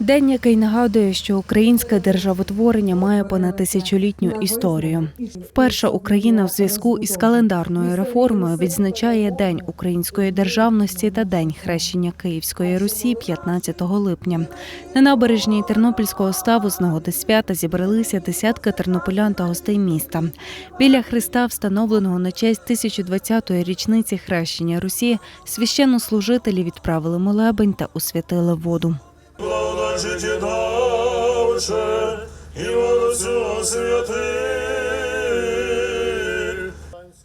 День, який нагадує, що українське державотворення має понад тисячолітню історію. Вперше Україна в зв'язку із календарною реформою відзначає День української державності та День хрещення Київської Русі 15 липня. На набережній Тернопільського ставу з нагоди свята зібралися десятки тернополян та гостей міста. Біля Христа, встановленого на честь 1020-ї річниці хрещення Русі, священнослужителі відправили молебень та освятили воду. Житті давче, і волосю святих.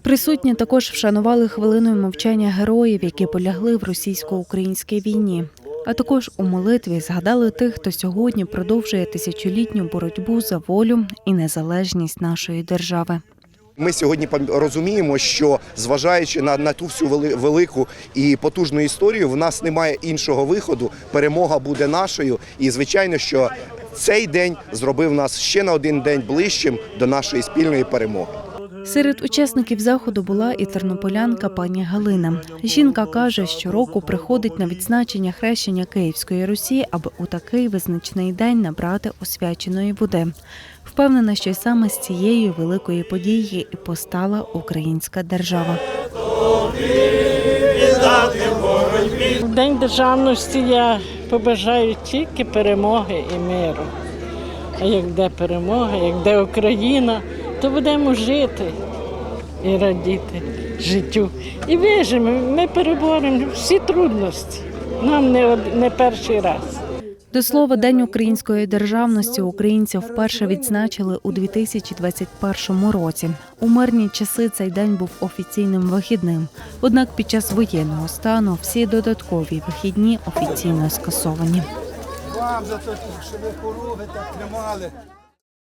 Присутні також вшанували хвилиною мовчання героїв, які полягли в російсько-українській війні. А також у молитві згадали тих, хто сьогодні продовжує тисячолітню боротьбу за волю і незалежність нашої держави. Ми сьогодні розуміємо, що зважаючи на, на ту всю велику і потужну історію, в нас немає іншого виходу. Перемога буде нашою. І звичайно, що цей день зробив нас ще на один день ближчим до нашої спільної перемоги. Серед учасників заходу була і тернополянка пані Галина. Жінка каже, що року приходить на відзначення хрещення Київської Русі, аби у такий визначний день набрати освяченої води. Впевнена, що саме з цієї великої події і постала українська держава. День державності я побажаю тільки перемоги і миру. А як де перемога, як де Україна, то будемо жити і радіти життю. І вижимо, ми переборемо всі трудності. Нам не, не перший раз. До слова, День української державності українці вперше відзначили у 2021 році. У мирні часи цей день був офіційним вихідним. Однак під час воєнного стану всі додаткові вихідні офіційно скасовані. Вам за те, що ви хоруги так тримали.